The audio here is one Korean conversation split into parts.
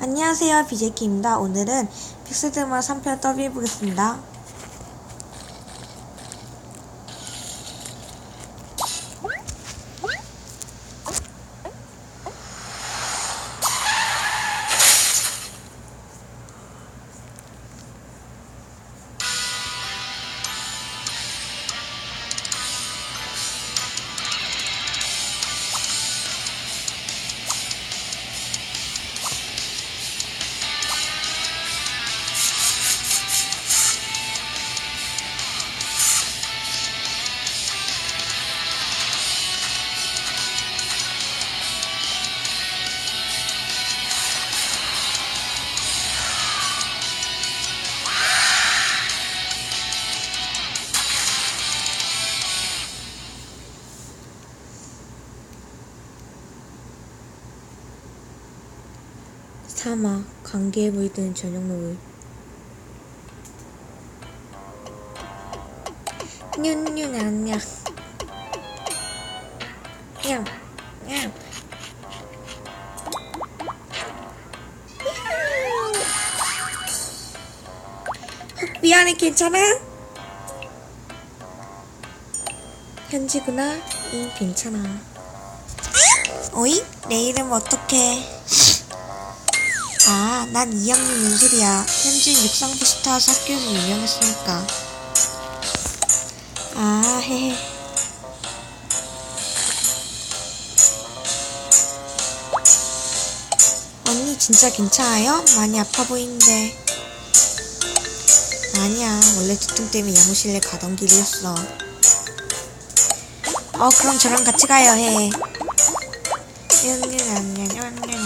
안녕하세요. 비제키입니다. 오늘은 픽스드마 3편 더빙해보겠습니다. 사막, 관계에 물든 저녁 노을. 뉴뉴냐냐. 냠, 냠. 미안해, 괜찮아? 현지구나? 응, 괜찮아. 어이? 내 이름 어떡해? 아, 난 2학년 윤슬이야. 현진 육상부 스타 학교에서 유명했으니까. 아, 헤헤. 언니 진짜 괜찮아요? 많이 아파 보이는데. 아니야, 원래 두통 때문에 양호실에 가던 길이었어. 어, 그럼 저랑 같이 가요, 해. 냐냐냐냐냐냐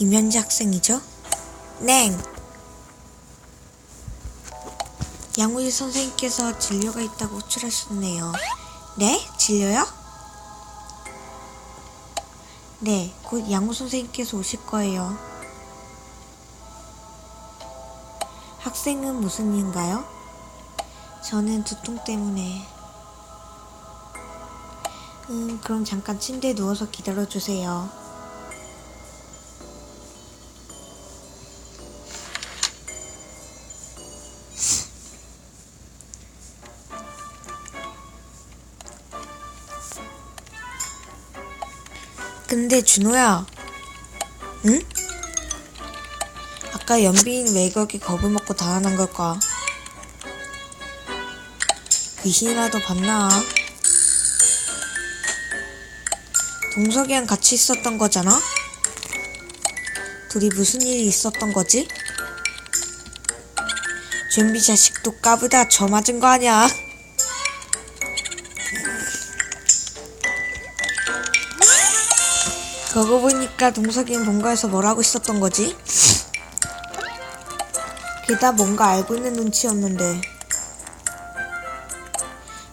이면지 학생이죠? 네. 양우일 선생님께서 진료가 있다고 호출하셨네요. 네? 진료요? 네, 곧 양우 선생님께서 오실 거예요. 학생은 무슨 일인가요? 저는 두통 때문에. 음, 그럼 잠깐 침대에 누워서 기다려주세요. 근데 준호야, 응? 아까 연빈이 왜 그렇게 겁을 먹고 달아난 걸까? 귀신이라도 봤나? 동석이랑 같이 있었던 거잖아? 둘이 무슨 일이 있었던 거지? 준비 자식도 까부다 저 맞은 거 아니야? 그러고 보니까 동석이는 뭔가에서 뭘 하고 있었던 거지? 게다 뭔가 알고 있는 눈치였는데.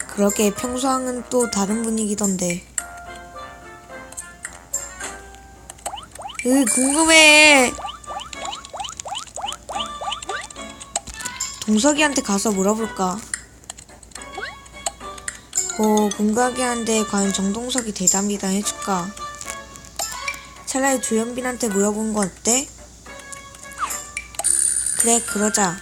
그러게 평소와는 또 다른 분위기던데. 으, 궁금해. 동석이한테 가서 물어볼까? 어, 궁금하긴 한데 과연 정동석이 대답이나 해줄까? 차라리 조현빈한테 물어보는 건 어때? 그래, 그러자.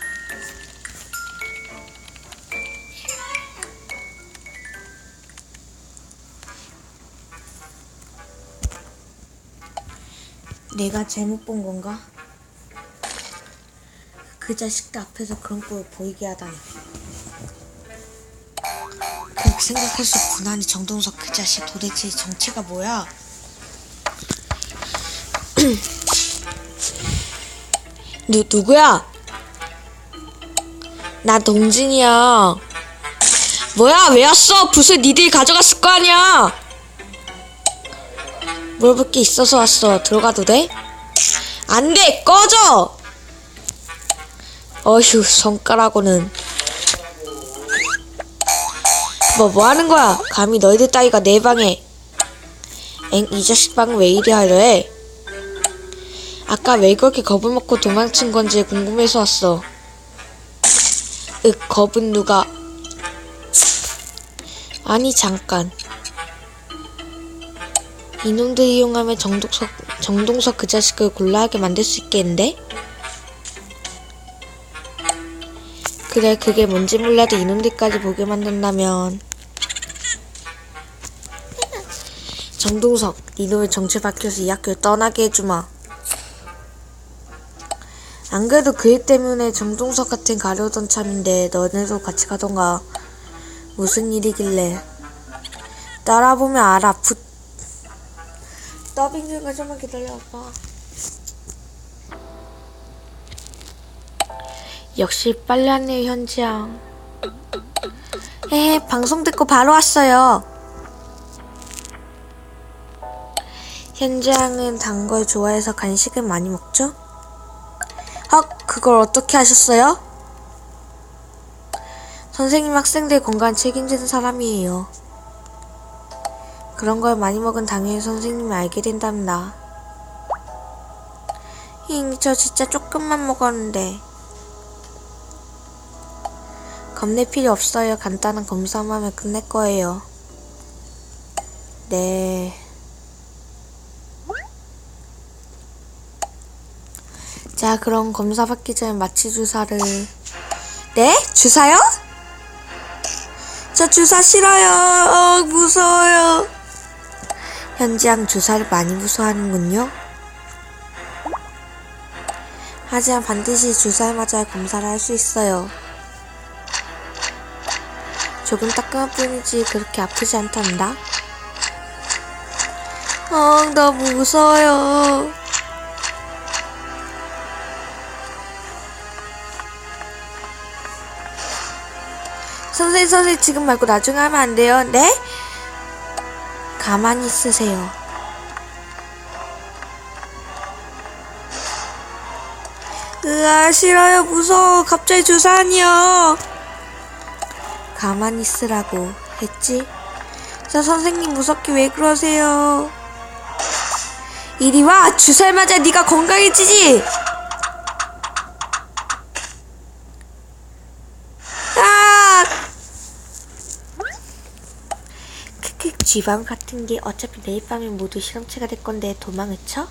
내가 잘못 본 건가? 그 자식들 앞에서 그런 걸 보이게 하다니. 그렇게 생각할 수 없구나. 아니, 정동석 그 자식 도대체 정체가 뭐야? 누, 누구야? 나 동진이야. 뭐야, 왜 왔어? 붓을 니들이 가져갔을 거 아니야? 물어볼 게 있어서 왔어. 들어가도 돼? 안 돼! 꺼져! 어휴, 손가락으로는. 뭐, 뭐 하는 거야? 감히 너희들 따위가 내 방에. 엥, 이 자식 방은 왜 이리 하려 해? 아까 왜 그렇게 겁을 먹고 도망친 건지 궁금해서 왔어. 윽, 겁은 누가? 아니, 잠깐. 이놈들 이용하면 정동석, 정동석 그 자식을 곤란하게 만들 수 있겠는데? 그래, 그게 뭔지 몰라도 이놈들까지 보게 만든다면. 정동석, 이놈의 정체 밝혀서 이 학교를 떠나게 해주마. 안 그래도 그 일 때문에 정동석 같은 가려던 참인데 너네도 같이 가던가. 무슨 일이길래. 따라보면 알아. 풋. 더빙 중에 좀만 기다려봐. 역시 빨리 왔네요, 현지양. 에헤, 방송 듣고 바로 왔어요. 현지양은 단 걸 좋아해서 간식을 많이 먹죠? 헉, 그걸 어떻게 하셨어요? 선생님 학생들 건강 책임지는 사람이에요. 그런 걸 많이 먹은 당연히 선생님이 알게 된답니다. 힝, 저 진짜 조금만 먹었는데. 겁낼 필요 없어요. 간단한 검사만 하면 끝낼 거예요. 네. 자, 그럼 검사 받기 전에 마취 주사를. 네? 주사요? 저 주사 싫어요. 어, 무서워요. 현지양 주사를 많이 무서워하는군요. 하지만 반드시 주사에 맞아야 검사를 할 수 있어요. 조금 따끔할 뿐이지 그렇게 아프지 않답니다. 어, 너무 무서워요. 선생님, 선생님, 지금 말고 나중에 하면 안 돼요. 네? 가만히 있으세요. 으아, 싫어요. 무서워. 갑자기 주사하니요. 가만히 있으라고 했지? 저 선생님 무섭게 왜 그러세요? 이리 와! 주사를 맞아 네가 건강해지지! 쥐밤 같은 게 어차피 내일 밤에 모두 실험체가 될 건데 도망을 쳐?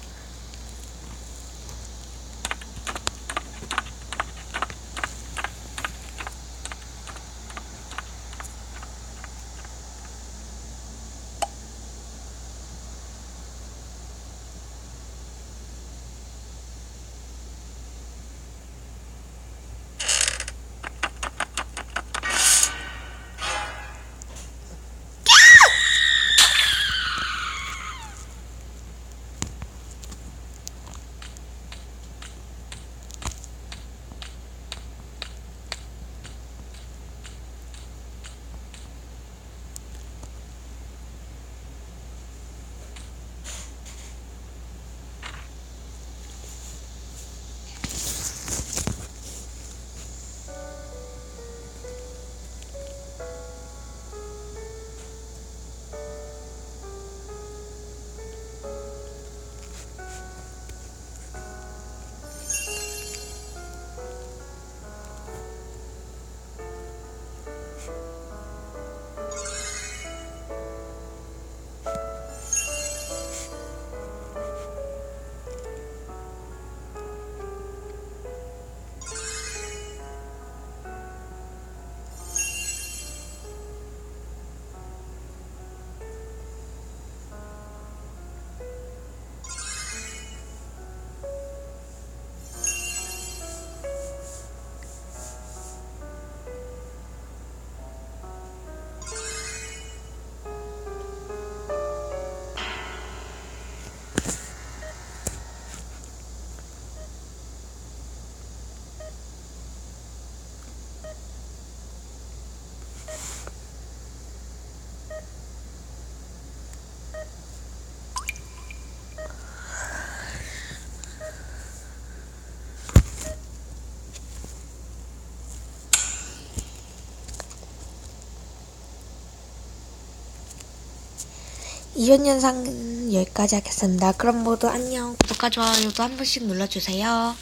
이번 영상은 여기까지 하겠습니다. 그럼 모두 안녕. 구독과 좋아요도 한 번씩 눌러주세요.